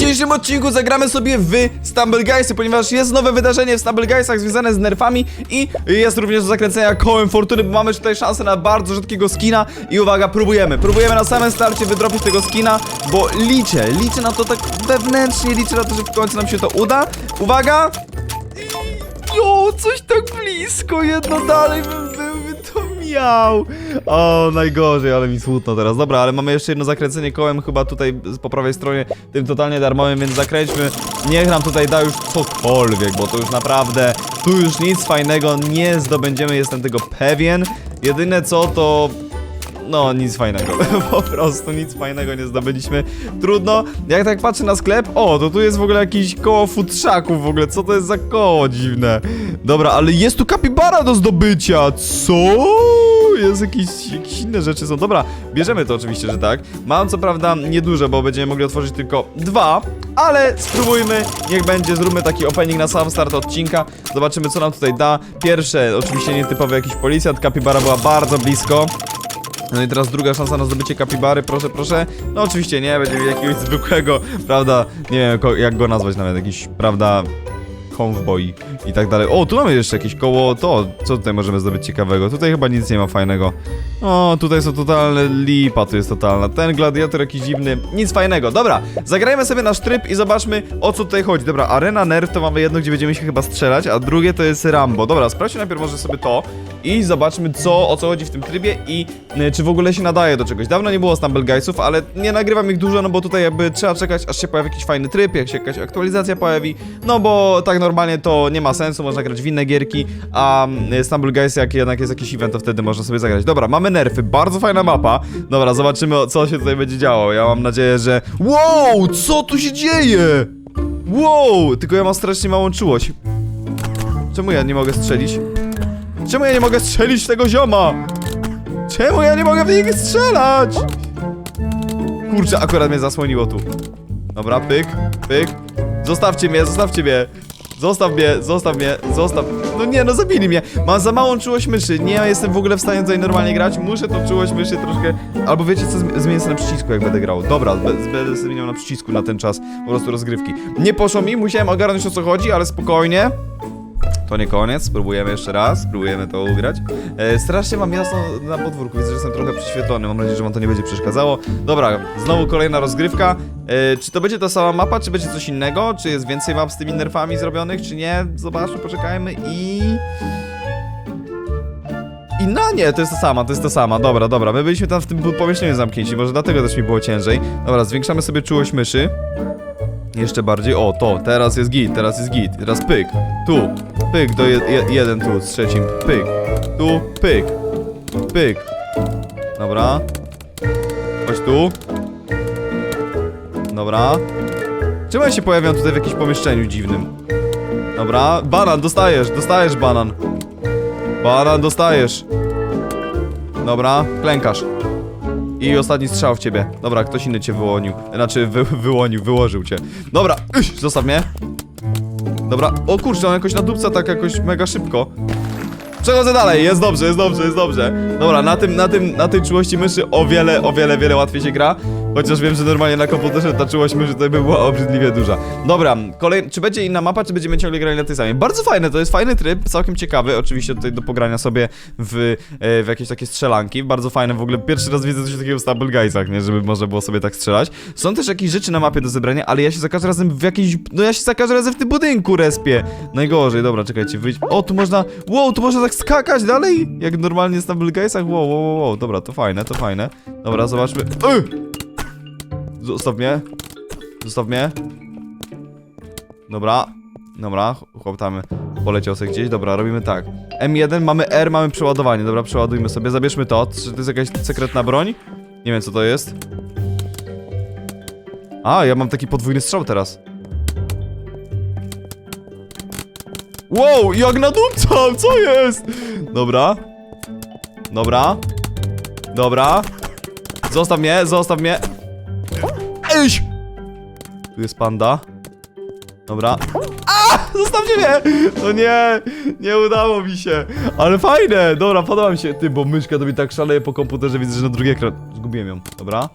dzisiejszym odcinku zagramy sobie w Stumble Guysy, ponieważ jest nowe wydarzenie w Stumble Guysach związane z nerfami i jest również do zakręcenia kołem fortuny, bo mamy tutaj szansę na bardzo rzadkiego skina i uwaga, próbujemy. Próbujemy na samym starcie wydropić tego skina, bo liczę, liczę na to tak wewnętrznie, liczę na to, że w końcu nam się to uda. Uwaga! Jo, coś tak blisko, jedno dalej bym miał. O, najgorzej, ale mi smutno teraz. Dobra, ale mamy jeszcze jedno zakręcenie kołem, chyba tutaj po prawej stronie, tym totalnie darmowym, więc zakręćmy. Niech nam tutaj da już cokolwiek, bo to już naprawdę, tu już nic fajnego nie zdobędziemy, jestem tego pewien. Jedyne co, to no, nic fajnego. po prostu nic fajnego nie zdobyliśmy. Trudno. Jak tak patrzę na sklep, o, to tu jest w ogóle jakieś koło futrzaków w ogóle. Co to jest za koło dziwne? Dobra, ale jest tu kapibara do zdobycia. Co? Jest jakieś, jakieś inne rzeczy są. Dobra, bierzemy to oczywiście, że tak. Mam co prawda nieduże, bo będziemy mogli otworzyć tylko dwa, ale spróbujmy. Niech będzie, zróbmy taki opening na sam start odcinka. Zobaczymy, co nam tutaj da. Pierwsze, oczywiście nietypowy jakiś policjant. Kapibara była bardzo blisko. No i teraz druga szansa na zdobycie kapibary, proszę, proszę. No oczywiście nie, będzie jakiegoś zwykłego, prawda, nie wiem jak go nazwać nawet, jakiś, prawda, konwoj i tak dalej. O, tu mamy jeszcze jakieś koło, to, co tutaj możemy zdobyć ciekawego? Tutaj chyba nic nie ma fajnego. O, tutaj są totalne lipa, tu jest totalna. Ten gladiator jakiś dziwny, nic fajnego. Dobra, zagrajmy sobie nasz tryb i zobaczmy o co tutaj chodzi. Dobra, Arena Nerf to mamy jedno, gdzie będziemy się chyba strzelać, a drugie to jest Rambo. Dobra, sprawdźmy najpierw może sobie to i zobaczmy co, o co chodzi w tym trybie i y, czy w ogóle się nadaje do czegoś. Dawno nie było Stumble Guysów, ale nie nagrywam ich dużo, no bo tutaj jakby trzeba czekać, aż się pojawi jakiś fajny tryb, jak się jakaś aktualizacja pojawi, no bo tak normalnie to nie ma sensu, można grać w inne gierki, a y, Stumble Guys jak jednak jest jakiś event, to wtedy można sobie zagrać. Dobra, mamy nerfy, bardzo fajna mapa. Dobra, zobaczymy co się tutaj będzie działo. Ja mam nadzieję, że... Wow, co tu się dzieje? Wow, tylko ja mam strasznie małą czułość. Czemu ja nie mogę strzelić? Czemu ja nie mogę strzelić tego zioma? Czemu ja nie mogę w niego strzelać? Kurczę, akurat mnie zasłoniło tu. Dobra, pyk, pyk. Zostawcie mnie, zostawcie mnie. Zostaw mnie, zostaw mnie, zostaw. No nie, no zabili mnie. Mam za małą czułość myszy. Nie jestem w ogóle w stanie tutaj normalnie grać. Muszę tą czułość myszy troszkę. Albo wiecie co, zmi- zmienię sobie na przycisku, jak będę grał. Dobra, będę zmieniał na przycisku na ten czas po prostu rozgrywki. Nie poszło mi, musiałem ogarnąć o co chodzi, ale spokojnie. To nie koniec, spróbujemy jeszcze raz, spróbujemy to ugrać. E, strasznie mam jasno na podwórku, widzę, że jestem trochę przyświetlony, mam nadzieję, że wam to nie będzie przeszkadzało. Dobra, znowu kolejna rozgrywka. E, czy to będzie ta sama mapa, czy będzie coś innego? Czy jest więcej map z tymi nerfami zrobionych, czy nie? Zobaczmy, poczekajmy i... I no nie, to jest ta sama, to jest ta sama, dobra, dobra, my byliśmy tam w tym pomieszczeniu zamknięci, może dlatego też mi było ciężej. Dobra, zwiększamy sobie czułość myszy. Jeszcze bardziej, o to, teraz jest git, teraz jest git, teraz pyk, tu, pyk, do je, je, jeden tu, z trzecim, pyk, tu, pyk, pyk, dobra, chodź tu, dobra, czemu ja się pojawiam tutaj w jakimś pomieszczeniu dziwnym, dobra, banan, dostajesz, dostajesz banan, banan, dostajesz, dobra, klękasz. I ostatni strzał w ciebie. Dobra, ktoś inny cię wyłonił. Znaczy, wy, wyłonił, wyłożył cię. Dobra, Iś, zostaw mnie. Dobra, o kurczę, on jakoś nadupca tak jakoś mega szybko. Przechodzę dalej, jest dobrze, jest dobrze, jest dobrze. Dobra, na tym, na tym, na tej czułości myszy o wiele, o wiele, wiele łatwiej się gra. Chociaż wiem, że normalnie na komputerze ta czułość myszy to by była obrzydliwie duża. Dobra, kolej... czy będzie inna mapa, czy będziemy ciągle grali na tej samej? Bardzo fajne, to jest fajny tryb, całkiem ciekawy. Oczywiście tutaj do pogrania sobie w, e, w jakieś takie strzelanki. Bardzo fajne, w ogóle pierwszy raz widzę coś takiego w Stumble Guysach, nie? Żeby można było sobie tak strzelać. Są też jakieś rzeczy na mapie do zebrania, ale ja się za każdym razem w jakiejś... No ja się za każdym razem w tym budynku respię. Najgorzej, dobra, czekajcie, wyjdź... O, tu można... Wow, tu można tak skakać dalej? Jak normalnie w Stumble Guysach? Wow, wow, wow, wow, dobra, to fajne, to fajne. Dobra, zobaczmy... Ej! Zostaw mnie. Zostaw mnie. Dobra. Dobra, chłop tam poleciał sobie gdzieś. Dobra, robimy tak. M1, mamy R, mamy przeładowanie. Dobra, przeładujmy sobie. Zabierzmy to. Czy to jest jakaś sekretna broń? Nie wiem, co to jest. A, ja mam taki podwójny strzał teraz. Wow, jak nadupcam, co jest? Dobra. Dobra. Dobra. Zostaw mnie, zostaw mnie. Tu jest panda. Dobra. A! Zostawcie mnie! No nie! Nie udało mi się! Ale fajne! Dobra, podoba mi się. Ty, bo myszka to mi tak szaleje po komputerze, widzę, że na drugi ekran. Zgubiłem ją. Dobra.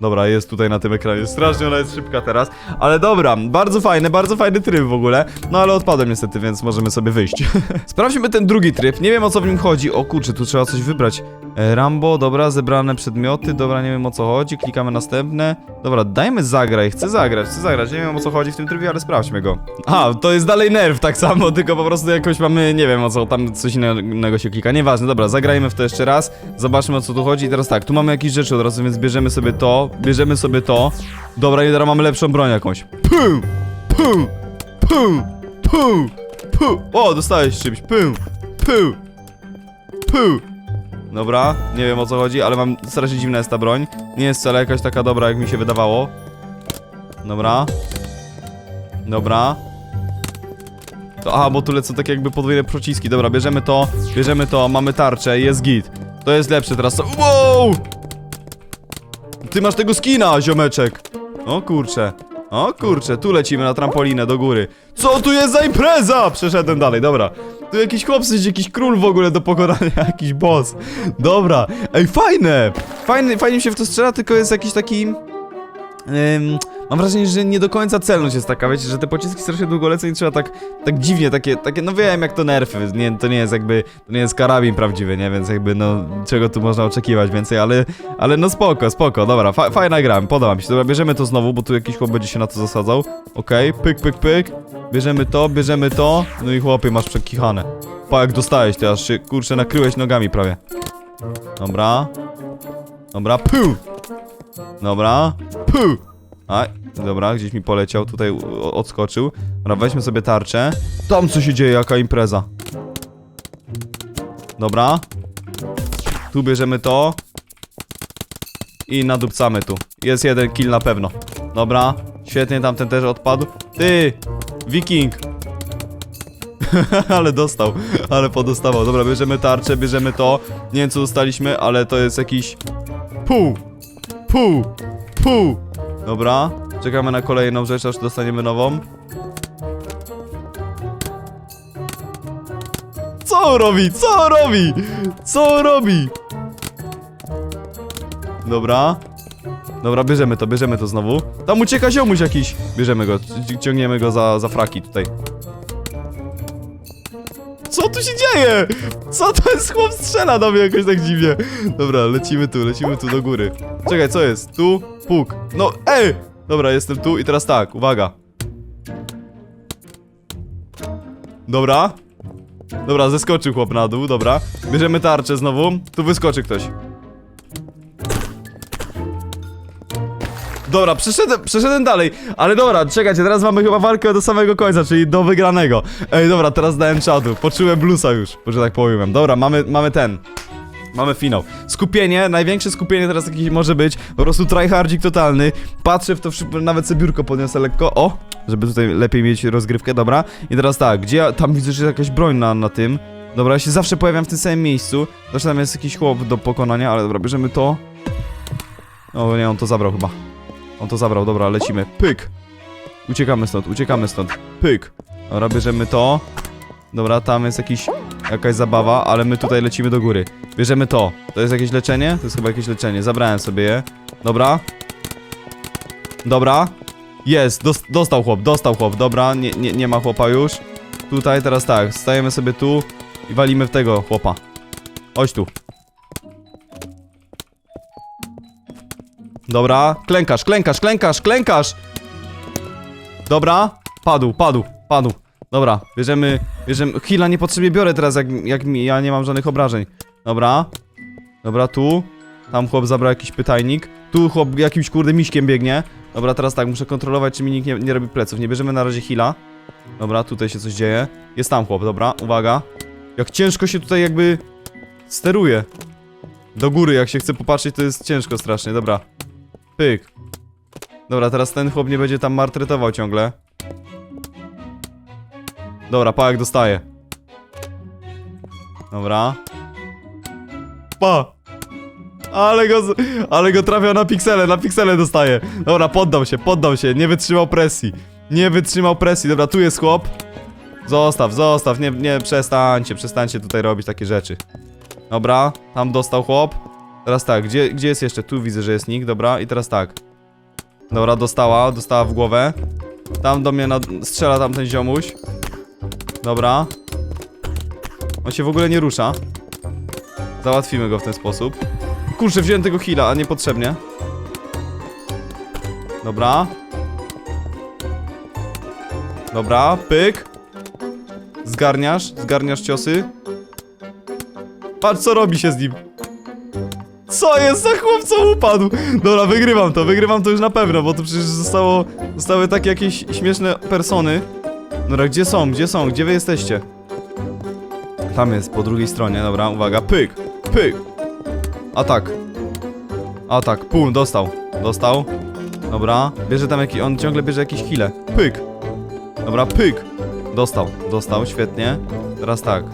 Dobra, jest tutaj na tym ekranie. Strasznie ona jest szybka teraz. Ale dobra, bardzo fajny, bardzo fajny tryb w ogóle. No ale odpadłem niestety, więc możemy sobie wyjść. Sprawdźmy ten drugi tryb. Nie wiem o co w nim chodzi. O kurczę, tu trzeba coś wybrać. E, Rambo, dobra, zebrane przedmioty. Dobra, nie wiem o co chodzi. Klikamy następne. Dobra, dajmy zagraj. Chcę zagrać, chcę zagrać. Nie wiem o co chodzi w tym trybie, ale sprawdźmy go. A, to jest dalej nerw tak samo, tylko po prostu jakoś mamy, nie wiem o co, tam coś innego się klika. Nieważne, dobra, zagrajmy w to jeszcze raz. Zobaczmy o co tu chodzi. I teraz tak, tu mamy jakieś rzeczy od razu, więc bierzemy sobie to. Bierzemy sobie to. Dobra, i teraz mamy lepszą broń jakąś. Pum! Pum! Pum! Pum! Pum! O, dostałeś czymś. Pum! Pum! Pum! Dobra, nie wiem o co chodzi, ale mam strasznie dziwna jest ta broń. Nie jest wcale jakaś taka dobra, jak mi się wydawało. Dobra. Dobra. To, aha, bo tu lecą takie jakby podwójne prociski. Dobra, bierzemy to, bierzemy to, mamy tarczę, jest git. To jest lepsze teraz. Wow! Ty masz tego skina, ziomeczek. O kurcze. O kurcze, tu lecimy na trampolinę do góry. Co tu jest za impreza? Przeszedłem dalej, dobra. Tu jakiś chłop, jest jakiś król w ogóle do pokonania, jakiś boss. Dobra. Ej, fajne! Fajny, fajnie się w to strzela, tylko jest jakiś taki... Ym, mam wrażenie, że nie do końca celność jest taka, wiecie, że te pociski strasznie długo lecą i trzeba tak, tak dziwnie, takie, takie, no wiem jak to nerfy, nie, to nie jest jakby, to nie jest karabin prawdziwy, nie, więc jakby, no, czego tu można oczekiwać więcej, ale, ale no spoko, spoko, dobra, fa fajna gra, podoba mi się, dobra, bierzemy to znowu, bo tu jakiś chłop będzie się na to zasadzał, okej, pyk, pyk, pyk, bierzemy to, bierzemy to, no i chłopie, masz przekichane, pa, jak dostałeś, ty aż się, kurczę, nakryłeś nogami prawie, dobra, dobra, pu, dobra, pu, a, dobra, gdzieś mi poleciał, tutaj odskoczył. Dobra, weźmy sobie tarczę. Tam co się dzieje, jaka impreza. Dobra. Tu bierzemy to. I nadupcamy tu. Jest jeden kill na pewno. Dobra. Świetnie, tamten też odpadł. Ty! Wiking! ale dostał, ale podostawał. Dobra, bierzemy tarczę, bierzemy to. Nie wiem co dostaliśmy, ale to jest jakiś... Pół! Pół! Pół! Dobra, czekamy na kolejną rzecz, aż dostaniemy nową. Co robi? Co robi? Co robi? Dobra. Dobra, bierzemy to, bierzemy to znowu. Tam ucieka ziomuś jakiś. Bierzemy go, ci- ciągniemy go za, za fraki tutaj. Co tu się dzieje? Co to jest? Chłop strzela do mnie jakoś tak dziwnie. Dobra, lecimy tu, lecimy tu do góry. Czekaj, co jest? Tu, puk. No, ej! Dobra, jestem tu i teraz tak, uwaga. Dobra. Dobra, zeskoczył chłop na dół, dobra. Bierzemy tarczę znowu. Tu wyskoczy ktoś. Dobra, przeszedłem, przeszedłem dalej, ale dobra, czekajcie, teraz mamy chyba walkę do samego końca, czyli do wygranego. Ej, dobra, teraz dałem czadu, poczułem bluesa już, że tak powiem. Dobra, mamy, mamy ten. Mamy finał. Skupienie, największe skupienie teraz jakieś może być. Po prostu tryhardzik totalny. Patrzę w to, nawet sobie biurko podniosę lekko. O! Żeby tutaj lepiej mieć rozgrywkę, dobra. I teraz tak, gdzie ja, tam widzę, że jakaś broń na, na tym. Dobra, ja się zawsze pojawiam w tym samym miejscu. Zresztą tam jest jakiś chłop do pokonania, ale dobra, bierzemy to. O nie, on to zabrał chyba. On to zabrał, dobra, lecimy. Pyk! Uciekamy stąd, uciekamy stąd. Pyk! Dobra, bierzemy to. Dobra, tam jest jakiś, jakaś zabawa, ale my tutaj lecimy do góry. Bierzemy to. To jest jakieś leczenie? To jest chyba jakieś leczenie. Zabrałem sobie je. Dobra. Dobra. Jest, dos dostał chłop, dostał chłop. Dobra, nie, nie, nie ma chłopa już. Tutaj, teraz tak, stajemy sobie tu i walimy w tego chłopa. Chodź tu. Dobra, klękasz, klękasz, klękasz, klękasz! Dobra, padł, padł, padł. Dobra, bierzemy, bierzemy, chwila, niepotrzebnie biorę teraz, jak, jak mi, ja nie mam żadnych obrażeń. Dobra, dobra, tu, tam chłop zabrał jakiś pytajnik, tu chłop jakimś kurde miśkiem biegnie. Dobra, teraz tak, muszę kontrolować, czy mi nikt nie, nie robi pleców, nie bierzemy na razie hila. Dobra, tutaj się coś dzieje. Jest tam chłop, dobra, uwaga. Jak ciężko się tutaj jakby steruje. Do góry, jak się chce popatrzeć, to jest ciężko strasznie, dobra. Pyk. Dobra, teraz ten chłop nie będzie tam martretował ciągle. Dobra, pałek dostaje. Dobra. Pa! Ale go, ale go trafiał na piksele, na piksele dostaje. Dobra, poddał się, poddał się, nie wytrzymał presji. Nie wytrzymał presji, dobra, tu jest chłop. Zostaw, zostaw, nie, nie, przestańcie, przestańcie tutaj robić takie rzeczy. Dobra, tam dostał chłop. Teraz tak, gdzie, gdzie jest jeszcze? Tu widzę, że jest nick, dobra, i teraz tak. Dobra, dostała, dostała w głowę. Tam do mnie nad... strzela tamten ziomuś. Dobra. On się w ogóle nie rusza. Załatwimy go w ten sposób. Kurczę, wziąłem tego heala, a niepotrzebnie. Dobra. Dobra, pyk. Zgarniasz, zgarniasz ciosy. Patrz co robi się z nim. Co jest za chłop, co upadł? Dobra, wygrywam to, wygrywam to już na pewno, bo tu przecież zostało, zostały takie jakieś śmieszne persony. Dobra, gdzie są, gdzie są, gdzie wy jesteście? Tam jest, po drugiej stronie, dobra, uwaga, pyk, pyk. Atak. Atak, pum, dostał, dostał. Dobra, bierze tam jakiś, on ciągle bierze jakieś kile. Pyk. Dobra, pyk. Dostał, dostał, świetnie. Teraz tak.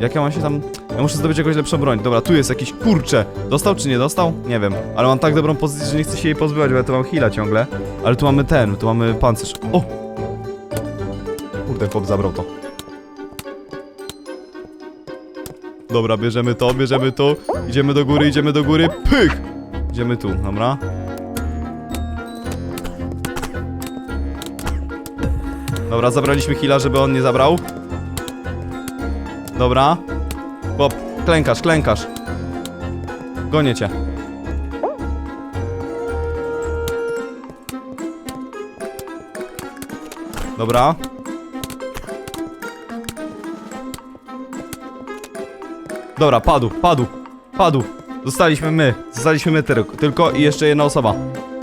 Jak ja mam się tam... Ja muszę zdobyć jakąś lepszą broń. Dobra, tu jest jakiś kurcze. Dostał czy nie dostał? Nie wiem. Ale mam tak dobrą pozycję, że nie chcę się jej pozbywać, bo ja tu mam heala ciągle. Ale tu mamy ten, tu mamy pancerz. O! Kurde, chłop zabrał to. Dobra, bierzemy to, bierzemy to. Idziemy do góry, idziemy do góry. Pyk! Idziemy tu, dobra. Dobra, zabraliśmy heala, żeby on nie zabrał. Dobra. Klękasz, klękasz. Gonię cię. Dobra. Dobra, padł, padł, padł. Zostaliśmy my, zostaliśmy my tylko, tylko i jeszcze jedna osoba.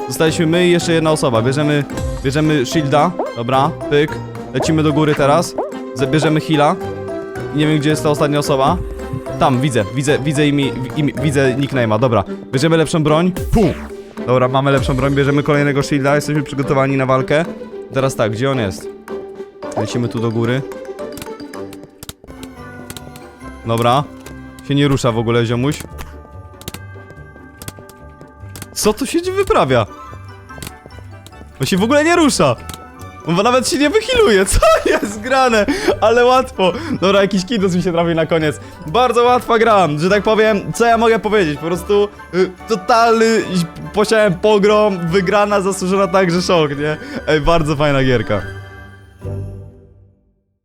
Zostaliśmy my i jeszcze jedna osoba. Bierzemy, bierzemy shielda, dobra, pyk. Lecimy do góry teraz. Zabierzemy heala. Nie wiem, gdzie jest ta ostatnia osoba. Tam, widzę, widzę, widzę imi, imi widzę nickname'a, dobra. Bierzemy lepszą broń. Pum! Dobra, mamy lepszą broń, bierzemy kolejnego shielda, jesteśmy przygotowani na walkę. Teraz tak, gdzie on jest? Lecimy tu do góry. Dobra. Się nie rusza w ogóle, ziomuś. Co tu się wyprawia? On się w ogóle nie rusza. On nawet się nie wychiluje, co jest grane? Ale łatwo. Dobra, jakiś kidos mi się trafi na koniec. Bardzo łatwa gra, że tak powiem, co ja mogę powiedzieć? Po prostu y, totalny y, posiałem pogrom, wygrana, zasłużona także szok, nie? Ej, bardzo fajna gierka.